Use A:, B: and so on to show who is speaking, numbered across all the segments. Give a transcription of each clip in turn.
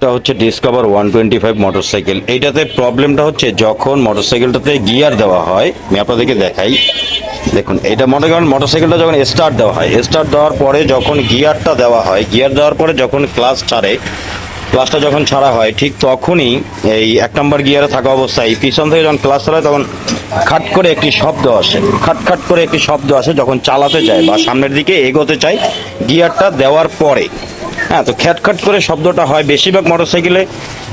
A: এটা হচ্ছে Discover one twenty five motorcycle এইটাতে প্রবলেমটা হচ্ছে যখন মোটরসাইকেলটাতে গিয়ার দেওয়া হয়, আমি আপনাদেরকে দেখাই। দেখুন, এটা মনে করেন মোটরসাইকেলটা যখন স্টার্ট দেওয়া হয় স্টার্ট দেওয়ার পরে যখন গিয়ারটা দেওয়া হয় গিয়ার দেওয়ার পরে যখন ক্লাস ছাড়ে ক্লাসটা যখন ছাড়া হয়, ঠিক তখনই এই এক নম্বর গিয়ারে থাকা অবস্থায় পিছন থেকে যখন ক্লাস ছাড়ায়, তখন খাট করে একটি শব্দ আসে। খাট খাট করে একটি শব্দ আসে, যখন চালাতে চায় বা সামনের দিকে এগোতে চায় গিয়ারটা দেওয়ার পরে। হ্যাঁ তো খ্যাটখ্যাট করে শব্দটা হয় বেশিরভাগ মোটরসাইকেলে,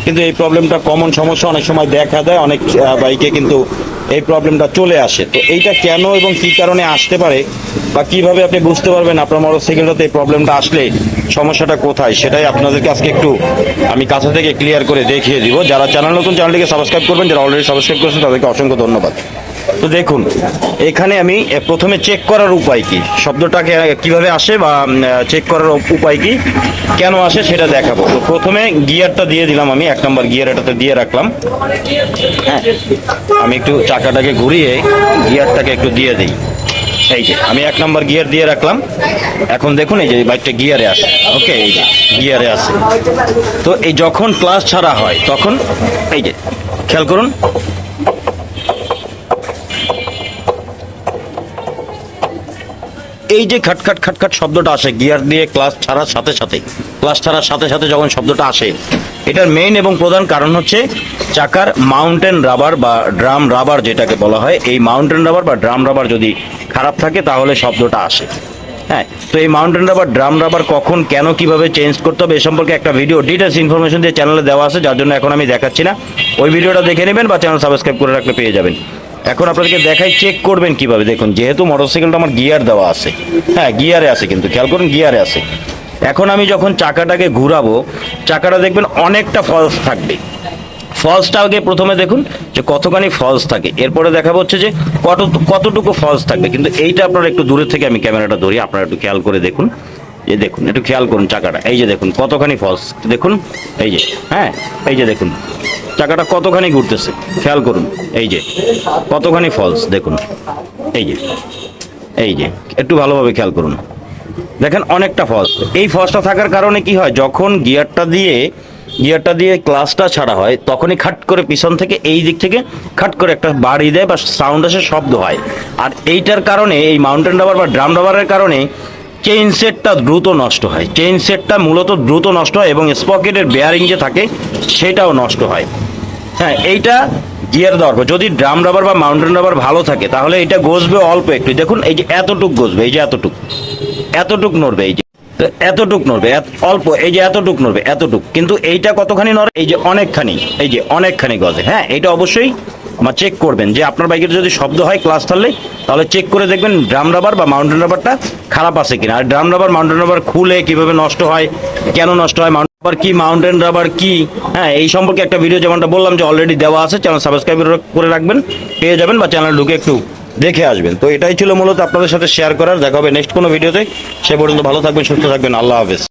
A: কিন্তু এই প্রবলেমটা কমন সমস্যা অনেক সময় দেখা দেয়, অনেক বাইকে কিন্তু এই প্রবলেমটা চলে আসে। তো এইটা কেন এবং কী কারণে আসতে পারে বা কীভাবে আপনি বুঝতে পারবেন আপনার মোটরসাইকেলটাতে এই প্রবলেমটা আসলে সমস্যাটা কোথায়, সেটাই আপনাদেরকে আজকে একটু আমি কাছে থেকে ক্লিয়ার করে দেখিয়ে দিব। যারা চ্যানেল নতুন চ্যানেলটিকে সাবস্ক্রাইব করবেন, যারা অলরেডি সাবস্ক্রাইব করেছেন, তাদেরকে অসংখ্য ধন্যবাদ। তো দেখুন, এখানে আমি প্রথমে চেক করার উপায় কি? শব্দটাকে কীভাবে আসে বা চেক করার উপায় কি? কেন আসে সেটা দেখাবো। তো প্রথমে গিয়ারটা দিয়ে দিলাম আমি, এক নম্বর গিয়ার এটাতে দিয়ে রাখলাম। হ্যাঁ আমি একটু চাকাটাকে ঘুরিয়ে গিয়ারটাকে একটু দিয়ে দিই। এই যে, আমি এক নম্বর গিয়ার দিয়ে রাখলাম। এখন দেখুন, এই যে বাইকটা গিয়ারে আসে। ওকে, এই যে, গিয়ারে আসে। তো এই যখন ক্লাস ছাড়া হয়, তখন, এই যে, খেয়াল করুন এই যে খাটখাট খাটখাট শব্দটা আসে, গিয়ার দিয়ে ক্লাস ছাড়ার সাথে সাথে, ক্লাস ছাড়ার সাথে সাথে যখন শব্দটা আসে, এটার মেইন এবং প্রধান কারণ হচ্ছে চাকার মাউন্টেন রাবার বা ড্রাম রাবার যেটাকে বলা হয়, এই মাউন্টেন রাবার বা ড্রাম রাবার যদি খারাপ থাকে তাহলে শব্দটা আসে। হ্যাঁ তো এই মাউন্টেন রাবার ড্রাম রাবার কখন, কেন, কীভাবে চেঞ্জ করতে হবে, এ সম্পর্কে একটা ভিডিও ডিটেলস ইনফরমেশন দিয়ে চ্যানেলে দেওয়া আছে, যার জন্য এখন আমি দেখাচ্ছি না। ওই ভিডিওটা দেখে নেবেন বা চ্যানেল সাবস্ক্রাইব করে রাখলে পেয়ে যাবেন। এখন আপনাদেরকে দেখাই চেক করবেন কীভাবে। দেখুন, যেহেতু মোটরসাইকেলটা আমার গিয়ার দেওয়া আছে হ্যাঁ গিয়ারে আছে কিন্তু, খেয়াল করুন গিয়ারে আছে। এখন আমি যখন চাকাটাকে ঘুরাবো, চাকাটা দেখবেন অনেকটা ফলস থাকবে। ফলসটা আগে প্রথমে দেখুন, যে কতখানি ফলস থাকে। এরপরে দেখাবো হচ্ছে যে কত, কতটুকু ফলস থাকবে। কিন্তু এইটা আপনারা একটু দূরে থেকে আমি ক্যামেরাটা ধরি, আপনারা একটু খেয়াল করে দেখুন। এই দেখুন, একটু খেয়াল করুন চাকাটা। এই যে দেখুন, কতখানি ফলস দেখুন, এই যে হ্যাঁ এই যে দেখুন, চাকাটা কতখানি ঘুরতেছে, খেয়াল করুন, এই যে, কতখানি ফলস দেখুন, এই যে এই যে, একটু ভালোভাবে খেয়াল করুন। দেখেন অনেকটা ফলস এই ফলসটা থাকার কারণে কি হয়, যখন গিয়ারটা দিয়ে গিয়ারটা দিয়ে ক্লাসটা ছাড়া হয়, তখনই খাট করে পিছন থেকে এই দিক থেকে খাট করে একটা বাড়ি দেয় বা সাউন্ড আসে, শব্দ হয়। আর এইটার কারণে, এই মাউন্টেন রাবার বা ড্রাম রাবারের কারণে চেইন সেটটা দ্রুত নষ্ট হয়। চেইন সেটটা মূলত দ্রুত নষ্ট হয় এবং স্পকেটের বেয়ারিং যে থাকে, সেটাও নষ্ট হয়। হ্যাঁ এইটা গিয়ার দেওয়ার পর, যদি ড্রাম রাবার বা মাউন্টেন রাবার ভালো থাকে, তাহলে এটা গজবে অল্প একটু। দেখুন, এই যে এতটুক গজবে, এই যে এতটুক। এতটুক নড়বে, এই যে। তো এতটুক নড়বে অল্প, এই যে এতটুক নড়বে, এতটুক। কিন্তু এইটা কতখানি নড়ে? এই যে অনেকখানি, এই যে অনেকখানি গজে। হ্যাঁ এটা অবশ্যই আমার চেক করবেন যে আপনার বাইকের যদি শব্দ হয় ক্লাস থাকলে তাহলে চেক করে দেখবেন ড্রাম রাবার বা মাউন্টেন রাবারটা খারাপ আছে কিনা। আর ড্রাম রাবার মাউন্টেন রাবার খুলে কীভাবে নষ্ট হয়, কেন নষ্ট হয় মাউন্টেন রাবার কি মাউন্টেন রাবার কি? হ্যাঁ এই সম্পর্কে একটা ভিডিও যেমনটা বললাম যে অলরেডি দেওয়া আছে চ্যানেল সাবস্ক্রাইব করে রাখবেন, পেয়ে যাবেন বা চ্যানেল ঢুকে একটু দেখে আসবেন। তো এটাই ছিল মূলত আপনাদের সাথে শেয়ার করার। দেখা হবে নেক্সট কোনো ভিডিওতে সে পর্যন্ত ভালো থাকবেন, সুস্থ থাকবেন। আল্লাহ হাফেজ।